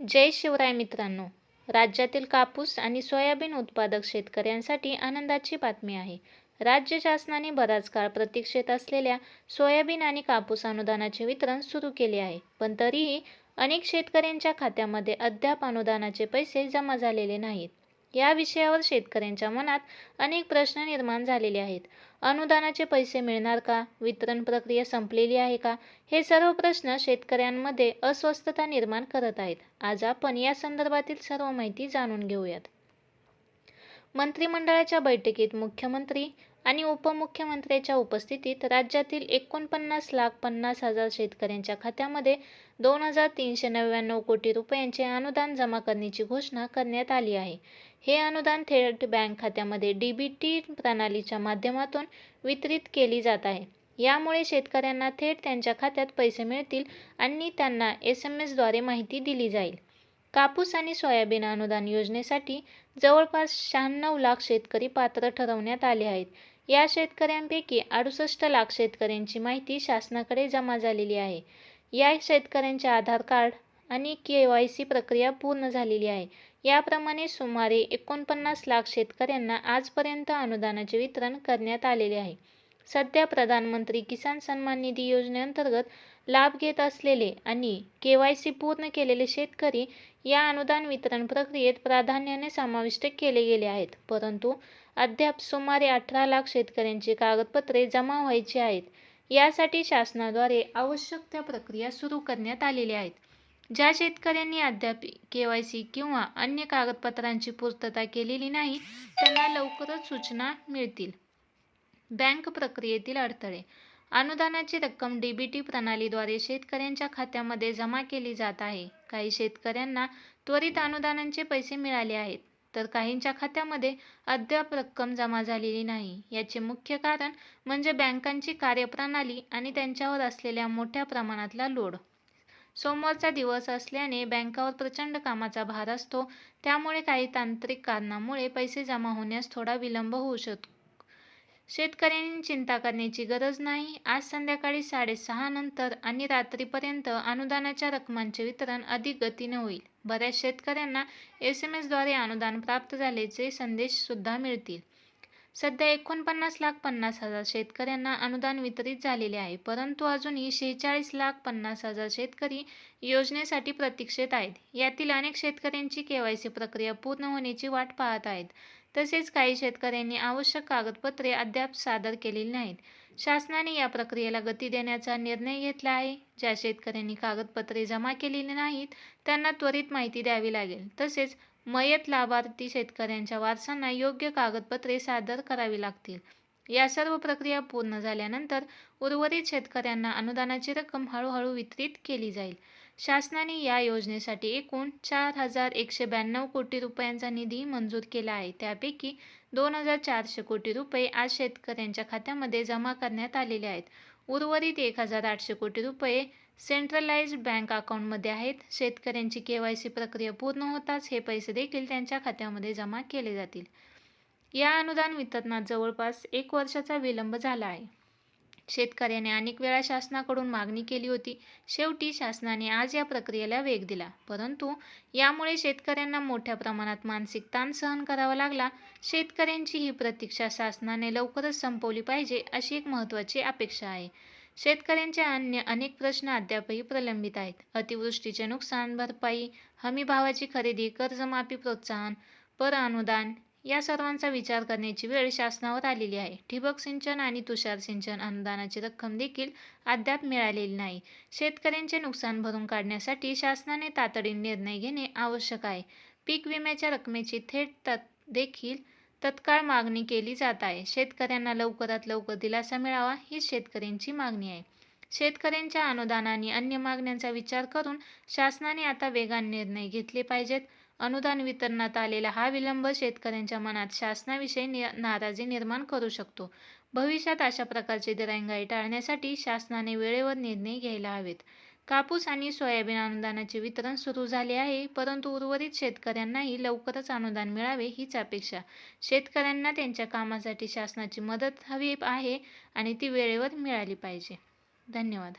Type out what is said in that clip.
जय शिवराय मित्रांनो. राज्यातील कापूस आणि सोयाबीन उत्पादक शेतकऱ्यांसाठी आनंदाची बातमी आहे. राज्य शासनाने बराच काळ प्रतीक्षेत असलेल्या सोयाबीन आणि कापूस अनुदानाचे वितरण सुरू केले आहे. पण तरीही अनेक शेतकऱ्यांच्या खात्यामध्ये अद्याप अनुदानाचे पैसे जमा झालेले नाहीत. या विषयावर शेतकऱ्यांच्या मनात अनेक प्रश्न निर्माण झालेले आहेत. अनुदानाचे पैसे मिळणार का? वितरण प्रक्रिया संपलेली आहे का? हे सर्व प्रश्न शेतकऱ्यांमध्ये अस्वस्थता निर्माण करत आहेत. आज आपण या संदर्भातील सर्व माहिती जाणून घेऊयात. मंत्रिमंडळाच्या बैठकीत मुख्यमंत्री आणि उपमुख्यमंत्र्यांच्या उपस्थितीत राज्यातील एकोणपन्नास लाख पन्नास हजार शेतकऱ्यांच्या खात्यामध्ये दोन हजार तीनशे नव्याण्णव कोटी रुपयांचे अनुदान जमा करण्याची घोषणा करण्यात आली आहे. हे अनुदान थेट बँक खात्यामध्ये डी बी टी प्रणालीच्या माध्यमातून वितरित केली जात आहे. यामुळे शेतकऱ्यांना थेट त्यांच्या खात्यात पैसे मिळतील आणि त्यांना एस एम एसद्वारे माहिती दिली जाईल. कापूस आणि सोयाबीन अनुदान योजनेसाठी जवळपास शहाण्णव लाख शेतकरी पात्र ठरवण्यात आले आहेत. या शेतकऱ्यांपैकी अडुसष्ट लाख शेतकऱ्यांची माहिती शासनाकडे जमा झालेली आहे. या शेतकऱ्यांचे आधार कार्ड आणि के वाय सी प्रक्रिया पूर्ण झालेली आहे. याप्रमाणे सुमारे एकोणपन्नास लाख शेतकऱ्यांना आजपर्यंत अनुदानाचे वितरण करण्यात आलेले आहे. सध्या प्रधानमंत्री किसान सन्मान निधी योजनेअंतर्गत लाभ घेत असलेले आणि के वाय सी पूर्ण केलेले शेतकरी या अनुदान वितरण प्रक्रियेत प्राधान्याने समाविष्ट केले गेले आहेत. परंतु अद्याप सुमारे अठरा लाख शेतकऱ्यांची कागदपत्रे जमा व्हायची आहेत. यासाठी शासनाद्वारे आवश्यक त्या प्रक्रिया सुरू करण्यात आलेल्या आहेत. ज्या शेतकऱ्यांनी अद्याप के वाय सी किंवा अन्य कागदपत्रांची पूर्तता केलेली नाही त्यांना लवकरच सूचना मिळतील. बँक प्रक्रियेतील अडथळे. अनुदानाची रक्कम डीबीटी प्रणालीद्वारे शेतकऱ्यांच्या खात्यामध्ये जमा केली जात आहे. काही शेतकऱ्यांना त्वरित अनुदानांचे पैसे मिळाले आहेत तर काहींच्या खात्यामध्ये अद्याप रक्कम जमा झालेली नाही. याचे मुख्य कारण म्हणजे बँकांची कार्यप्रणाली आणि त्यांच्यावर असलेल्या मोठ्या प्रमाणातला लोड. सोमवारचा दिवस असल्याने बँकावर प्रचंड कामाचा भार असतो त्यामुळे काही तांत्रिक कारणामुळे पैसे जमा होण्यास थोडा विलंब होऊ शकतो. शेतकऱ्यांनी चिंता करण्याची गरज नाही. आज संध्याकाळी साडेसहा नंतर आणि रात्रीपर्यंत अनुदानाच्या रकमांचे वितरण अधिक गतीने होईल. बऱ्याच शेतकऱ्यांना एस एम एसद्वारे अनुदान प्राप्त झाल्याचे संदेश सुद्धा मिळतील. सध्या एकोणपन्नास लाख पन्नास हजार शेतकऱ्यांना अनुदान वितरित झालेले आहे परंतु अजूनही शेहेचाळीस लाख पन्नास हजार शेतकरी योजनेसाठी प्रतीक्षेत आहेत. यातील अनेक शेतकऱ्यांची केवायसी प्रक्रिया पूर्ण होण्याची वाट पाहत आहेत. तसेच काही शेतकऱ्यांनी आवश्यक कागदपत्रे अद्याप सादर केलेली नाहीत. शासनाने या प्रक्रियेला गती देण्याचा निर्णय घेतला आहे. ज्या शेतकऱ्यांनी कागदपत्रे जमा केलेली नाहीत त्यांना त्वरित माहिती द्यावी लागेल. तसेच मयत लाभार्थी शेतकऱ्यांच्या वारसांना योग्य कागदपत्रे सादर करावी लागतील. या सर्व प्रक्रिया पूर्ण झाल्यानंतर उर्वरित शेतकऱ्यांना अनुदानाची रक्कम हळूहळू वितरित केली जाईल. शासनाने या योजनेसाठी एकूण चार हजार एकशे ब्याण्णव कोटी रुपयांचा निधी मंजूर केला आहे. त्यापैकी दोन हजार चारशे कोटी रुपये आज शेतकऱ्यांच्या खात्यामध्ये जमा करण्यात आलेले आहेत. उर्वरित एक हजार आठशे कोटी रुपये सेंट्रलाइज्ड बँक अकाउंटमध्ये आहेत. शेतकऱ्यांची के वाय सी प्रक्रिया पूर्ण होताच हे पैसे देखील त्यांच्या खात्यामध्ये जमा केले जातील. या अनुदान वितरणात जवळपास एक वर्षाचा विलंब झाला आहे. शेतकऱ्याने अनेक वेळा शासनाकडून मागणी केली होती. शेवटी शासनाने आज या प्रक्रियेला वेग दिला. परंतु यामुळे शेतकऱ्यांना मोठ्या प्रमाणात मानसिक ताण सहन करावा लागला. शेतकऱ्यांची ही प्रतीक्षा शासनाने लवकरच संपवली पाहिजे अशी एक महत्त्वाची अपेक्षा आहे. शेतकऱ्यांचे अन्य अनेक प्रश्न अद्यापही प्रलंबित आहेत. अतिवृष्टीचे नुकसान भरपाई हमी भावाची खरेदी कर्जमाफी प्रोत्साहन पर अनुदान या सर्वांचा विचार करण्याची वेळ शासनावर आलेली आहे. ठिबक सिंचन आणि तुषार सिंचन अनुदानाची रक्कम देखील अद्याप मिळालेली नाही. शेतकऱ्यांचे नुकसान भरून काढण्यासाठी शासनाने तातडीने निर्णय घेणे आवश्यक आहे. पीक विम्याच्या रकमेची थेट देखील तत्काळ मागणी केली जात आहे. शेतकऱ्यांना लवकरात लवकर दिलासा मिळावा ही शेतकऱ्यांची मागणी आहे. शेतकऱ्यांच्या अनुदान आणि अन्य मागण्यांचा विचार करून शासनाने आता वेगाने निर्णय घेतले पाहिजेत. अनुदान वितरणात आलेला हा विलंब शेतकऱ्यांच्या मनात शासनाविषयी नि नाराजी निर्माण करू शकतो. भविष्यात अशा प्रकारची दिरंगाई टाळण्यासाठी शासनाने वेळेवर निर्णय घ्यायला हवेत. कापूस आणि सोयाबीन अनुदानाचे वितरण सुरू झाले आहे परंतु उर्वरित शेतकऱ्यांनाही लवकरच अनुदान मिळावे हीच अपेक्षा. शेतकऱ्यांना त्यांच्या कामासाठी शासनाची मदत हवी आहे आणि ती वेळेवर मिळाली पाहिजे. धन्यवाद.